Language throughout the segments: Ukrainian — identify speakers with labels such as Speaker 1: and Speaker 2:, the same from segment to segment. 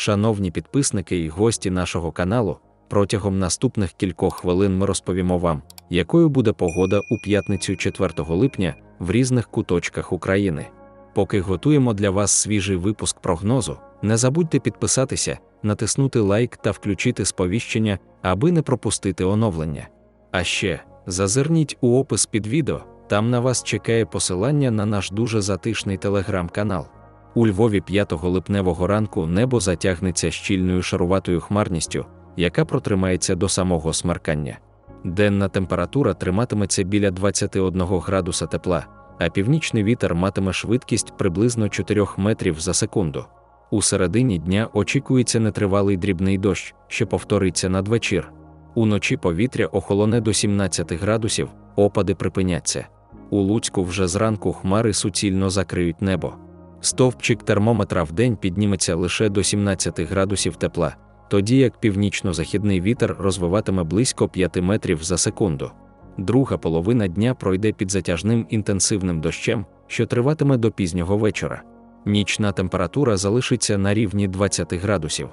Speaker 1: Шановні підписники і гості нашого каналу, протягом наступних кількох хвилин ми розповімо вам, якою буде погода у п'ятницю 4 липня в різних куточках України. Поки готуємо для вас свіжий випуск прогнозу, не забудьте підписатися, натиснути лайк та включити сповіщення, аби не пропустити оновлення. А ще зазирніть у опис під відео, там на вас чекає посилання на наш дуже затишний телеграм-канал. У Львові 5 липневого ранку небо затягнеться щільною шаруватою хмарністю, яка протримається до самого смеркання. Денна температура триматиметься біля 21 градуса тепла, а північний вітер матиме швидкість приблизно 4 метрів за секунду. У середині дня очікується нетривалий дрібний дощ, що повториться надвечір. Уночі повітря охолоне до 17 градусів, опади припиняться. У Луцьку вже зранку хмари суцільно закриють небо. Стовпчик термометра в день підніметься лише до 17 градусів тепла, тоді як північно-західний вітер розвиватиме близько 5 метрів за секунду. Друга половина дня пройде під затяжним інтенсивним дощем, що триватиме до пізнього вечора. Нічна температура залишиться на рівні 20 градусів.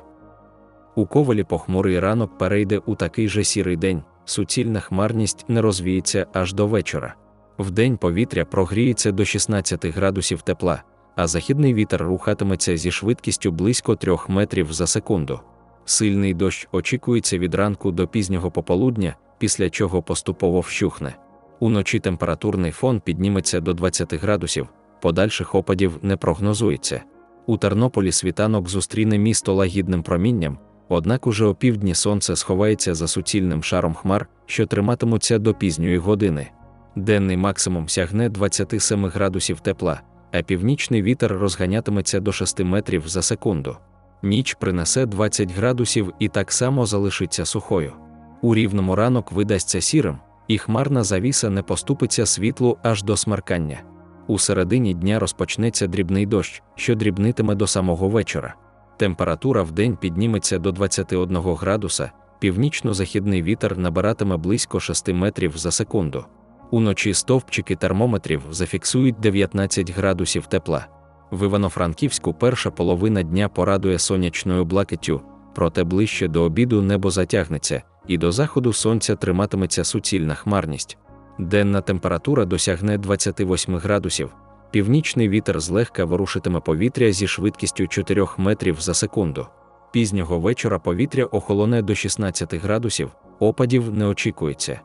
Speaker 1: У ковалі похмурий ранок перейде у такий же сірий день, суцільна хмарність не розвіється аж до вечора. Вдень повітря прогріється до 16 градусів тепла, а західний вітер рухатиметься зі швидкістю близько 3 метрів за секунду. Сильний дощ очікується від ранку до пізнього пополудня, після чого поступово вщухне. Уночі температурний фон підніметься до 20 градусів, подальших опадів не прогнозується. У Тернополі світанок зустріне місто лагідним промінням, однак уже опівдні сонце сховається за суцільним шаром хмар, що триматимуться до пізньої години. Денний максимум сягне 27 градусів тепла, а північний вітер розганятиметься до 6 метрів за секунду. Ніч принесе 20 градусів і так само залишиться сухою. У рівному ранок видасться сірим, і хмарна завіса не поступиться світлу аж до смеркання. У середині дня розпочнеться дрібний дощ, що дрібнитиме до самого вечора. Температура в день підніметься до 21 градуса, північно-західний вітер набиратиме близько 6 метрів за секунду. Уночі стовпчики термометрів зафіксують 19 градусів тепла. В Івано-Франківську перша половина дня порадує сонячною блакиттю, проте ближче до обіду небо затягнеться, і до заходу сонця триматиметься суцільна хмарність. Денна температура досягне 28 градусів, північний вітер злегка ворушитиме повітря зі швидкістю 4 метрів за секунду. Пізнього вечора повітря охолоне до 16 градусів, опадів не очікується.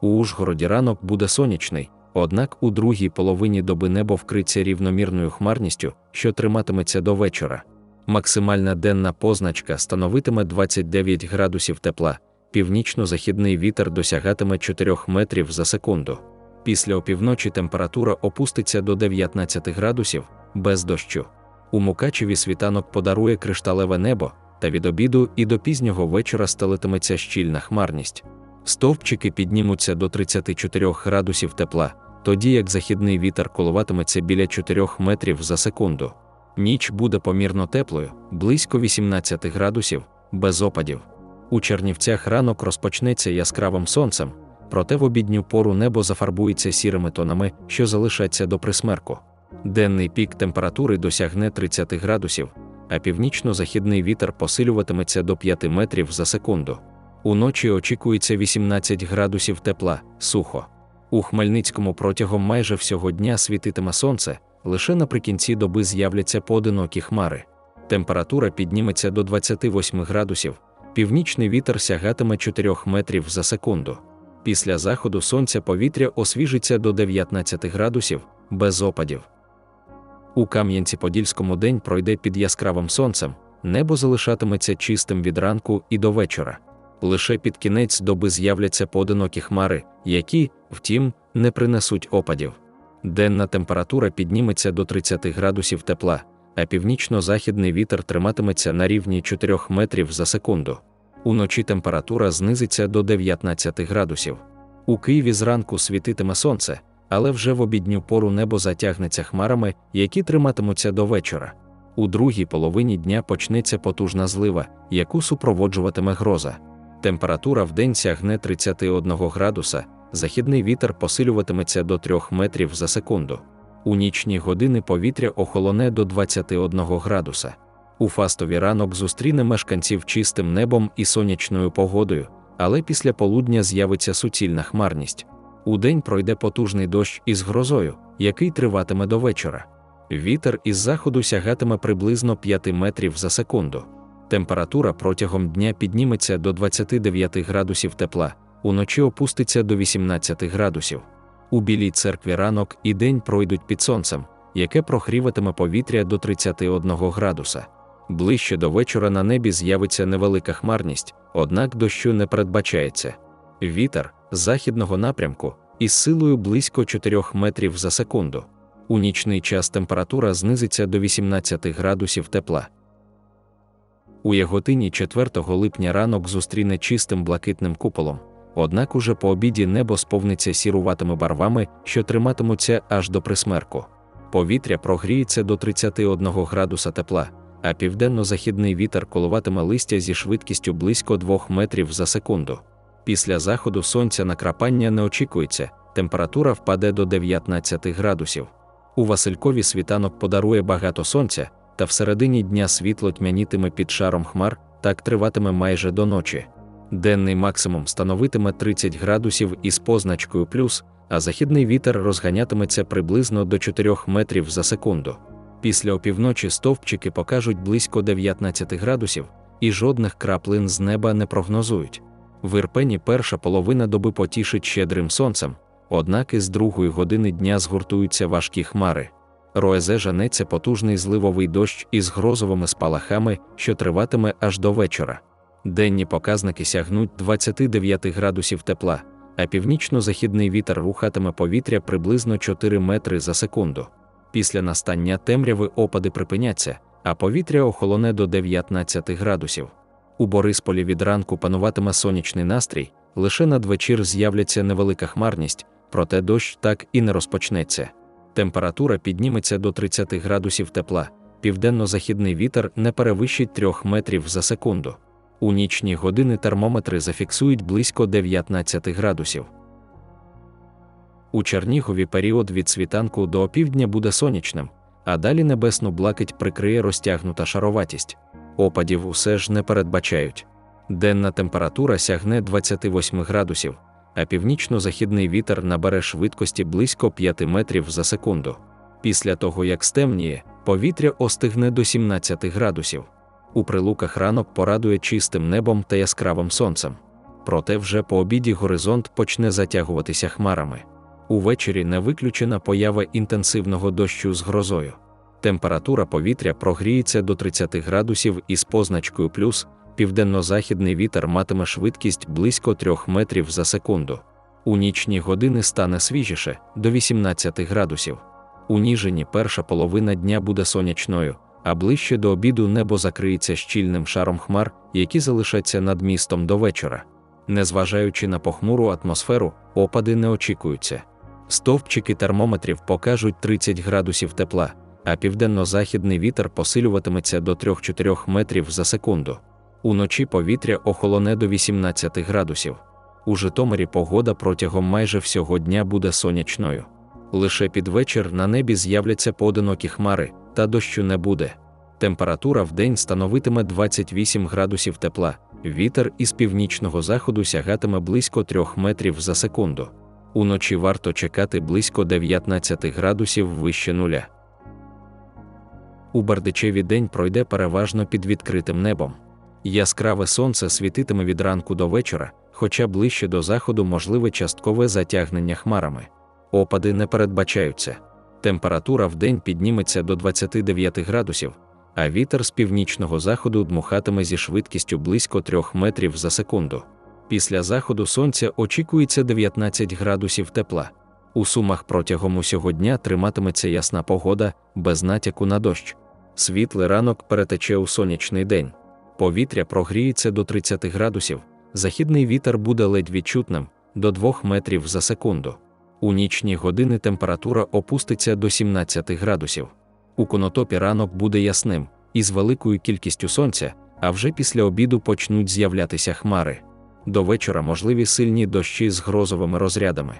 Speaker 1: У Ужгороді ранок буде сонячний, однак у другій половині доби небо вкриться рівномірною хмарністю, що триматиметься до вечора. Максимальна денна позначка становитиме 29 градусів тепла, північно-західний вітер досягатиме 4 метрів за секунду. Після опівночі температура опуститься до 19 градусів без дощу. У Мукачеві світанок подарує кришталеве небо, та від обіду і до пізнього вечора стелитиметься щільна хмарність. Стовпчики піднімуться до 34 градусів тепла, тоді як західний вітер коливатиметься біля 4 метрів за секунду. Ніч буде помірно теплою, близько 18 градусів, без опадів. У Чернівцях ранок розпочнеться яскравим сонцем, проте в обідню пору небо зафарбується сірими тонами, що залишаться до присмерку. Денний пік температури досягне 30 градусів, а північно-західний вітер посилюватиметься до 5 метрів за секунду. Уночі очікується 18 градусів тепла, сухо. У Хмельницькому протягом майже всього дня світитиме сонце, лише наприкінці доби з'являться поодинокі хмари. Температура підніметься до 28 градусів, північний вітер сягатиме 4 метрів за секунду. Після заходу сонця повітря освіжиться до 19 градусів, без опадів. У Кам'янці-Подільському день пройде під яскравим сонцем, небо залишатиметься чистим від ранку і до вечора. Лише під кінець доби з'являться поодинокі хмари, які, втім, не принесуть опадів. Денна температура підніметься до 30 градусів тепла, а північно-західний вітер триматиметься на рівні 4 метрів за секунду. Уночі температура знизиться до 19 градусів. У Києві зранку світитиме сонце, але вже в обідню пору небо затягнеться хмарами, які триматимуться до вечора. У другій половині дня почнеться потужна злива, яку супроводжуватиме гроза. Температура в день сягне 31 градуса, західний вітер посилюватиметься до 3 метрів за секунду. У нічні години повітря охолоне до 21 градуса. У фастові ранок зустріне мешканців чистим небом і сонячною погодою, але після полудня з'явиться суцільна хмарність. Удень пройде потужний дощ із грозою, який триватиме до вечора. Вітер із заходу сягатиме приблизно 5 метрів за секунду. Температура протягом дня підніметься до 29 градусів тепла, уночі опуститься до 18 градусів. У білій церкві ранок і день пройдуть під сонцем, яке прогріватиме повітря до 31 градуса. Ближче до вечора на небі з'явиться невелика хмарність, однак дощу не передбачається. Вітер західного напрямку із силою близько 4 метрів за секунду. У нічний час температура знизиться до 18 градусів тепла. У Яготині 4 липня ранок зустріне чистим блакитним куполом, однак уже по обіді небо сповниться сіруватими барвами, що триматимуться аж до присмерку. Повітря прогріється до 31 градуса тепла, а південно-західний вітер коливатиме листя зі швидкістю близько 2 метрів за секунду. Після заходу сонця накрапання не очікується, температура впаде до 19 градусів. У Василькові світанок подарує багато сонця, та всередині дня світло тьмянітиме під шаром хмар, так триватиме майже до ночі. Денний максимум становитиме 30 градусів із позначкою плюс, а західний вітер розганятиметься приблизно до 4 метрів за секунду. Після опівночі стовпчики покажуть близько 19 градусів, і жодних краплин з неба не прогнозують. В Ірпені перша половина доби потішить щедрим сонцем, однак із другої години дня згуртуються важкі хмари. Роезе жанеться потужний зливовий дощ із грозовими спалахами, що триватиме аж до вечора. Денні показники сягнуть 29 градусів тепла, а північно-західний вітер рухатиме повітря приблизно 4 метри за секунду. Після настання темряви опади припиняться, а повітря охолоне до 19 градусів. У Борисполі від ранку пануватиме сонячний настрій, лише надвечір з'являться невелика хмарність, проте дощ так і не розпочнеться. Температура підніметься до 30 градусів тепла, південно-західний вітер не перевищить 3 метрів за секунду. У нічні години термометри зафіксують близько 19 градусів. У Чернігові період від світанку до опівдня буде сонячним, а далі небесну блакить прикриє розтягнута шароватість. Опадів усе ж не передбачають. Денна температура сягне 28 градусів, а північно-західний вітер набере швидкості близько 5 метрів за секунду. Після того, як стемніє, повітря остигне до 17 градусів. У прилуках ранок порадує чистим небом та яскравим сонцем. Проте вже по обіді горизонт почне затягуватися хмарами. Увечері не виключена поява інтенсивного дощу з грозою. Температура повітря прогріється до 30 градусів із позначкою плюс, південно-західний вітер матиме швидкість близько 3 метрів за секунду. У нічні години стане свіжіше до 18 градусів. У Ніжині перша половина дня буде сонячною, а ближче до обіду небо закриється щільним шаром хмар, які залишаться над містом до вечора. Незважаючи на похмуру атмосферу, опади не очікуються. Стовпчики термометрів покажуть 30 градусів тепла, а південно-західний вітер посилюватиметься до 3-4 метрів за секунду. Уночі повітря охолоне до 18 градусів. У Житомирі погода протягом майже всього дня буде сонячною. Лише під вечір на небі з'являться поодинокі хмари, та дощу не буде. Температура в день становитиме 28 градусів тепла, вітер із північного заходу сягатиме близько 3 метрів за секунду. Уночі варто чекати близько 19 градусів вище нуля. У Бардичеві день пройде переважно під відкритим небом. Яскраве сонце світитиме від ранку до вечора, хоча ближче до заходу можливе часткове затягнення хмарами. Опади не передбачаються. Температура в день підніметься до 29 градусів, а вітер з північного заходу дмухатиме зі швидкістю близько 3 метрів за секунду. Після заходу сонця очікується 19 градусів тепла. У сумах протягом усього дня триматиметься ясна погода, без натяку на дощ. Світлий ранок перетече у сонячний день. Повітря прогріється до 30 градусів, західний вітер буде ледь відчутним до 2 метрів за секунду. У нічні години температура опуститься до 17 градусів. У конотопі ранок буде ясним, із великою кількістю сонця, а вже після обіду почнуть з'являтися хмари. До вечора можливі сильні дощі з грозовими розрядами.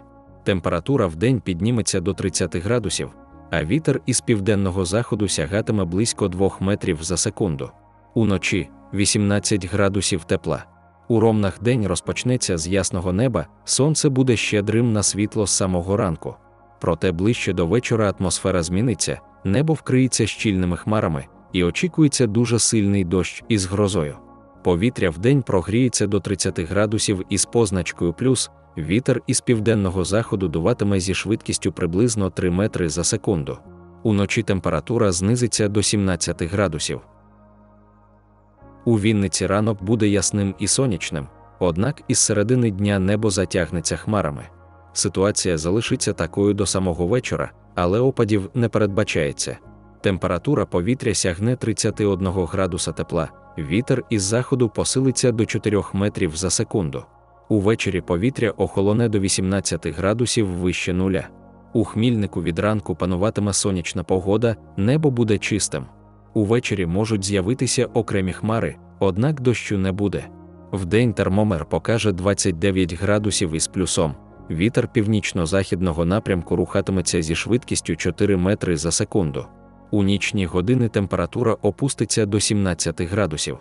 Speaker 1: Температура в день підніметься до 30 градусів, а вітер із південного заходу сягатиме близько 2 метрів за секунду. Уночі 18 градусів тепла. У ромнах день розпочнеться з ясного неба, сонце буде щедрим на світло з самого ранку. Проте ближче до вечора атмосфера зміниться, небо вкриється щільними хмарами, і очікується дуже сильний дощ із грозою. Повітря вдень прогріється до 30 градусів із позначкою плюс, вітер із південного заходу дуватиме зі швидкістю приблизно 3 метри за секунду. Уночі температура знизиться до 17 градусів. У Вінниці ранок буде ясним і сонячним, однак із середини дня небо затягнеться хмарами. Ситуація залишиться такою до самого вечора, але опадів не передбачається. Температура повітря сягне 31 градуса тепла, вітер із заходу посилиться до 4 метрів за секунду. Увечері повітря охолоне до 18 градусів вище нуля. У хмільнику від ранку пануватиме сонячна погода, небо буде чистим. Увечері можуть з'явитися окремі хмари, однак дощу не буде. Вдень термометр покаже 29 градусів із плюсом. Вітер північно-західного напрямку рухатиметься зі швидкістю 4 метри за секунду. У нічні години температура опуститься до 17 градусів.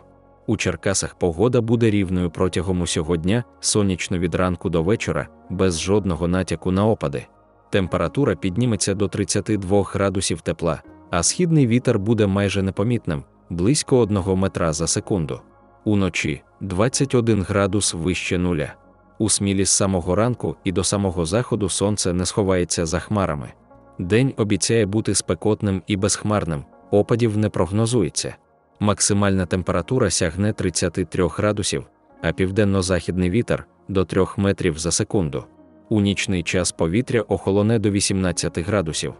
Speaker 1: У Черкасах погода буде рівною протягом усього дня, сонячно від ранку до вечора, без жодного натяку на опади. Температура підніметься до 32 градусів тепла, а східний вітер буде майже непомітним, близько 1 метра за секунду. Уночі 21 градус вище нуля. У смілі з самого ранку і до самого заходу сонце не сховається за хмарами. День обіцяє бути спекотним і безхмарним, опадів не прогнозується. Максимальна температура сягне 33 градусів, а південно-західний вітер до 3 метрів за секунду. У нічний час повітря охолоне до 18 градусів.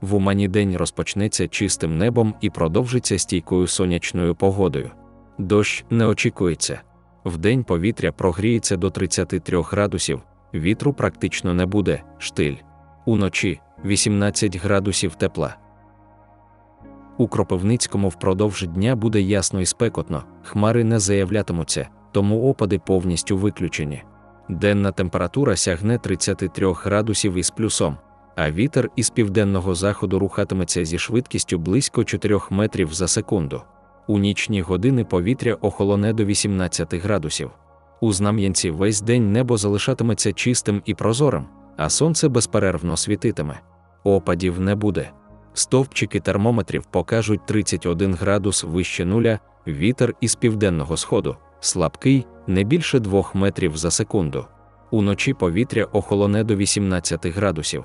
Speaker 1: В Умані день розпочнеться чистим небом і продовжиться стійкою сонячною погодою. Дощ не очікується. Вдень повітря прогріється до 33 градусів, вітру практично не буде, штиль. Уночі 18 градусів тепла. У Кропивницькому впродовж дня буде ясно і спекотно, хмари не заявлятимуться, тому опади повністю виключені. Денна температура сягне 33 градусів із плюсом, а вітер із південного заходу рухатиметься зі швидкістю близько 4 метрів за секунду. У нічні години повітря охолоне до 18 градусів. У Знам'янці весь день небо залишатиметься чистим і прозорим, а сонце безперервно світитиме. Опадів не буде. Стовпчики термометрів покажуть 31 градус вище нуля, вітер із південного сходу, слабкий, не більше 2 метрів за секунду. Уночі повітря охолоне до 18 градусів.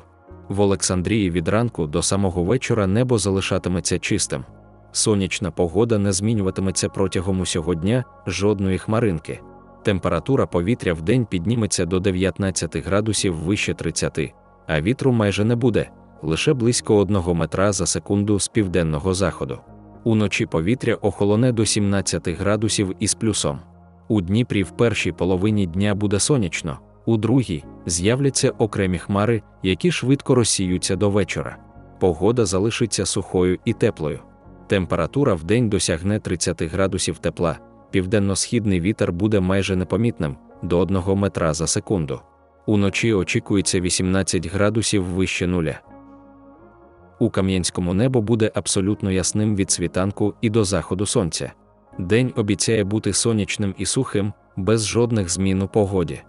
Speaker 1: В Олександрії від ранку до самого вечора небо залишатиметься чистим. Сонячна погода не змінюватиметься протягом усього дня, жодної хмаринки. Температура повітря в день підніметься до 19 градусів вище 30, а вітру майже не буде, лише близько 1 метра за секунду з південного заходу. Уночі повітря охолоне до 17 градусів із плюсом. У Дніпрі в першій половині дня буде сонячно, у другій з'являться окремі хмари, які швидко розсіються до вечора. Погода залишиться сухою і теплою. Температура в день досягне 30 градусів тепла, південно-східний вітер буде майже непомітним до 1 метра за секунду. Уночі очікується 18 градусів вище нуля. У Кам'янському небо буде абсолютно ясним від світанку і до заходу сонця. День обіцяє бути сонячним і сухим, без жодних змін у погоді.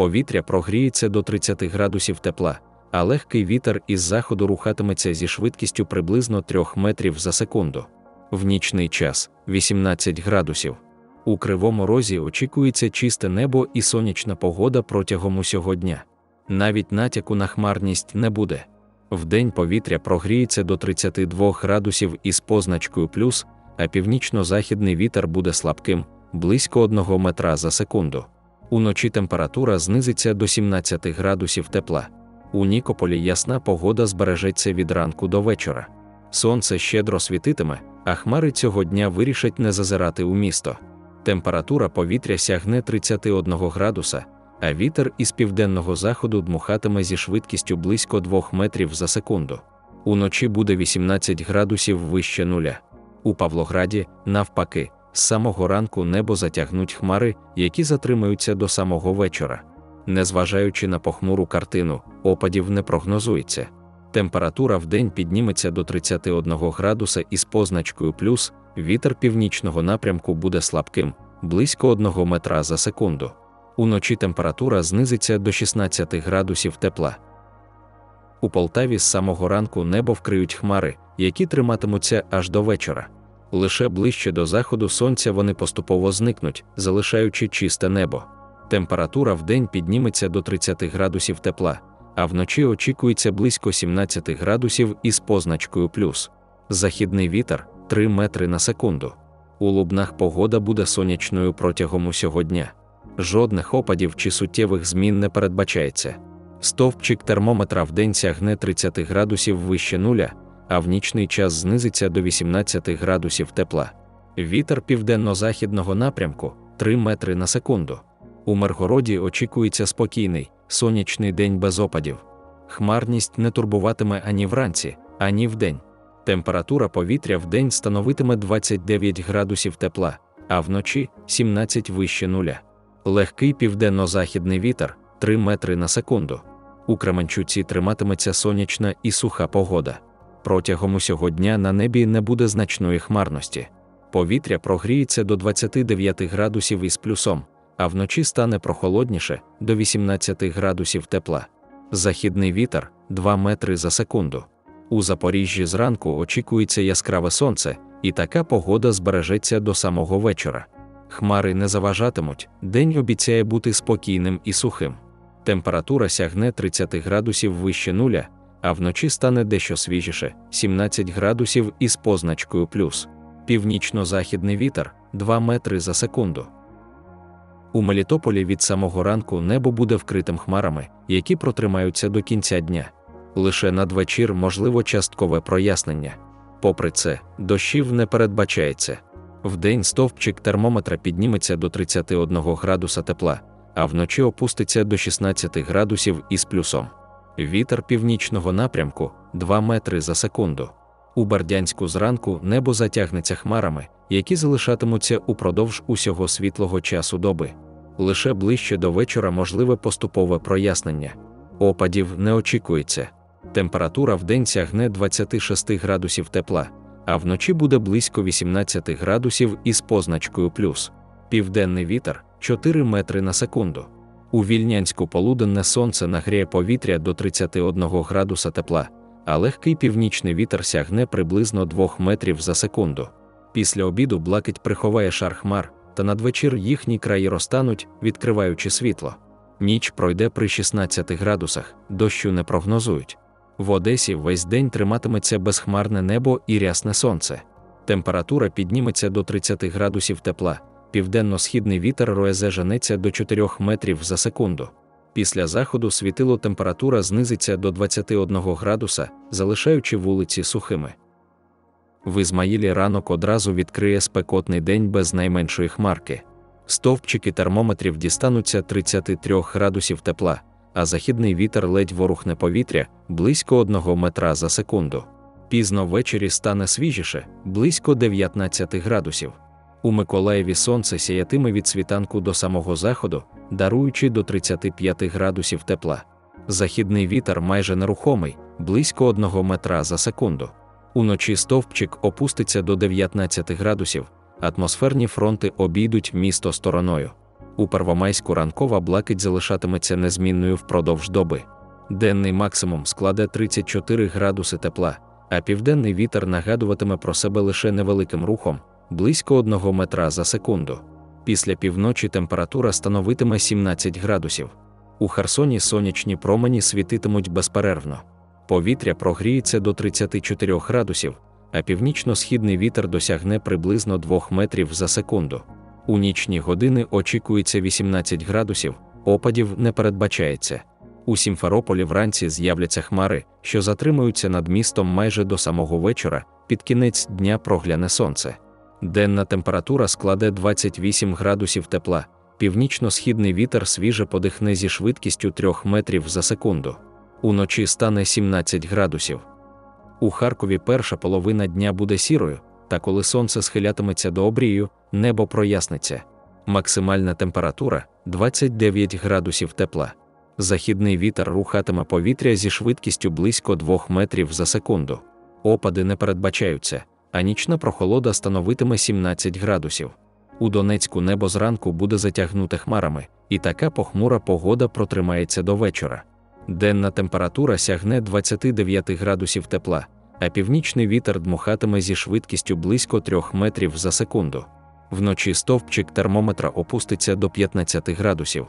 Speaker 1: Повітря прогріється до 30 градусів тепла, а легкий вітер із заходу рухатиметься зі швидкістю приблизно 3 метрів за секунду. В нічний час 18 градусів. У кривому розі очікується чисте небо і сонячна погода протягом усього дня. Навіть натяку на хмарність не буде. Вдень повітря прогріється до 32 градусів із позначкою плюс, а північно-західний вітер буде слабким, близько 1 метра за секунду. Уночі температура знизиться до 17 градусів тепла. У Нікополі ясна погода збережеться від ранку до вечора. Сонце щедро світитиме, а хмари цього дня вирішать не зазирати у місто. Температура повітря сягне 31 градуса, а вітер із південного заходу дмухатиме зі швидкістю близько 2 метрів за секунду. Уночі буде 18 градусів вище нуля. У Павлограді, навпаки, з самого ранку небо затягнуть хмари, які затримаються до самого вечора. Незважаючи на похмуру картину, опадів не прогнозується. Температура в день підніметься до 31 градуса із позначкою плюс, вітер північного напрямку буде слабким, близько 1 метра за секунду. Уночі температура знизиться до 16 градусів тепла. У Полтаві з самого ранку небо вкриють хмари, які триматимуться аж до вечора. Лише ближче до заходу сонця вони поступово зникнуть, залишаючи чисте небо. Температура в день підніметься до 30 градусів тепла, а вночі очікується близько 17 градусів із позначкою плюс. Західний вітер 3 метри на секунду. У Лубнах погода буде сонячною протягом усього дня. Жодних опадів чи суттєвих змін не передбачається. Стовпчик термометра в день сягне 30 градусів вище нуля, а в нічний час знизиться до 18 градусів тепла. Вітер південно-західного напрямку 3 метри на секунду. У Миргороді очікується спокійний, сонячний день без опадів. Хмарність не турбуватиме ані вранці, ані вдень. Температура повітря в день становитиме 29 градусів тепла, а вночі 17 вище нуля. Легкий південно-західний вітер 3 метри на секунду. У Кременчуці триматиметься сонячна і суха погода. Протягом усього дня на небі не буде значної хмарності. Повітря прогріється до 29 градусів із плюсом, а вночі стане прохолодніше до 18 градусів тепла. Західний вітер 2 метри за секунду. У Запоріжжі зранку очікується яскраве сонце, і така погода збережеться до самого вечора. Хмари не заважатимуть, день обіцяє бути спокійним і сухим. Температура сягне 30 градусів вище нуля, а вночі стане дещо свіжіше 17 градусів із позначкою плюс. Північно-західний вітер 2 метри за секунду. У Мелітополі від самого ранку небо буде вкритим хмарами, які протримаються до кінця дня. Лише надвечір можливо часткове прояснення. Попри це, дощів не передбачається. Вдень стовпчик термометра підніметься до 31 градуса тепла, а вночі опуститься до 16 градусів із плюсом. Вітер північного напрямку 2 метри за секунду. У Бердянську зранку небо затягнеться хмарами, які залишатимуться упродовж усього світлого часу доби. Лише ближче до вечора можливе поступове прояснення. Опадів не очікується. Температура в день сягне 26 градусів тепла, а вночі буде близько 18 градусів із позначкою плюс. Південний вітер 4 метри на секунду. У вільнянську полуденне сонце нагріє повітря до 31 градуса тепла, а легкий північний вітер сягне приблизно 2 метрів за секунду. Після обіду блакить приховає шар хмар, та надвечір їхні краї розтануть, відкриваючи світло. Ніч пройде при 16 градусах, дощу не прогнозують. В Одесі весь день триматиметься безхмарне небо і рясне сонце. Температура підніметься до 30 градусів тепла, південно-східний вітер роезе женеться до 4 метрів за секунду. Після заходу світило температура знизиться до 21 градуса, залишаючи вулиці сухими. В Ізмаїлі ранок одразу відкриє спекотний день без найменшої хмарки. Стовпчики термометрів дістануться 33 градусів тепла, а західний вітер ледь ворухне повітря близько 1 метра за секунду. Пізно ввечері стане свіжіше, близько 19 градусів. У Миколаєві сонце сіятиме від світанку до самого заходу, даруючи до 35 градусів тепла. Західний вітер майже нерухомий, близько 1 метра за секунду. Уночі стовпчик опуститься до 19 градусів, атмосферні фронти обійдуть місто стороною. У Первомайську ранкова блакить залишатиметься незмінною впродовж доби. Денний максимум складе 34 градуси тепла, а південний вітер нагадуватиме про себе лише невеликим рухом, близько 1 метра за секунду. Після півночі температура становитиме 17 градусів. У Херсоні сонячні промені світитимуть безперервно. Повітря прогріється до 34 градусів, а північно-східний вітер досягне приблизно 2 метрів за секунду. У нічні години очікується 18 градусів, опадів не передбачається. У Сімферополі вранці з'являться хмари, що затримуються над містом майже до самого вечора, під кінець дня прогляне сонце. Денна температура складе 28 градусів тепла, північно-східний вітер свіже подихне зі швидкістю 3 метрів за секунду. Уночі стане 17 градусів. У Харкові перша половина дня буде сірою, та коли сонце схилятиметься до обрію, небо проясниться. Максимальна температура 29 градусів тепла. Західний вітер рухатиме повітря зі швидкістю близько 2 метрів за секунду. Опади не передбачаються, а нічна прохолода становитиме 17 градусів. У Донецьку небо зранку буде затягнуте хмарами, і така похмура погода протримається до вечора. Денна температура сягне 29 градусів тепла, а північний вітер дмухатиме зі швидкістю близько 3 метрів за секунду. Вночі стовпчик термометра опуститься до 15 градусів.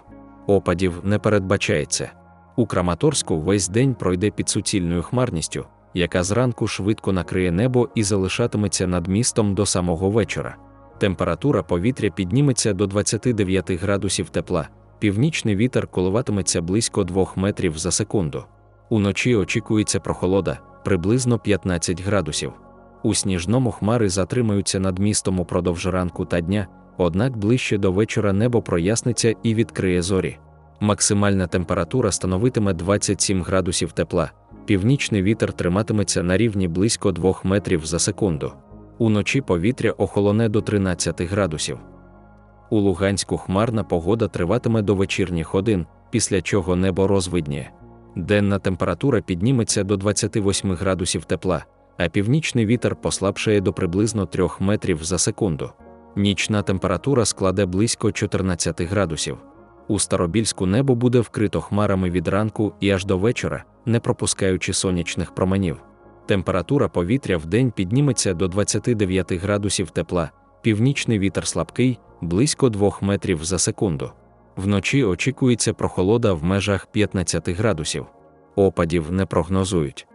Speaker 1: Опадів не передбачається. У Краматорську весь день пройде під суцільною хмарністю, яка зранку швидко накриє небо і залишатиметься над містом до самого вечора. Температура повітря підніметься до 29 градусів тепла, північний вітер коливатиметься близько 2 метрів за секунду. Уночі очікується прохолода приблизно 15 градусів. У сніжному хмари затримаються над містом упродовж ранку та дня, однак ближче до вечора небо проясниться і відкриє зорі. Максимальна температура становитиме 27 градусів тепла, північний вітер триматиметься на рівні близько 2 метрів за секунду. Уночі повітря охолоне до 13 градусів. У Луганську хмарна погода триватиме до вечірніх годин, після чого небо розвидніє. Денна температура підніметься до 28 градусів тепла, а північний вітер послабшає до приблизно 3 метрів за секунду. Нічна температура складе близько 14 градусів. У Старобільську небо буде вкрито хмарами від ранку і аж до вечора, не пропускаючи сонячних променів. Температура повітря в день підніметься до 29 градусів тепла, північний вітер слабкий, близько 2 метрів за секунду. Вночі очікується прохолода в межах 15 градусів. Опадів не прогнозують.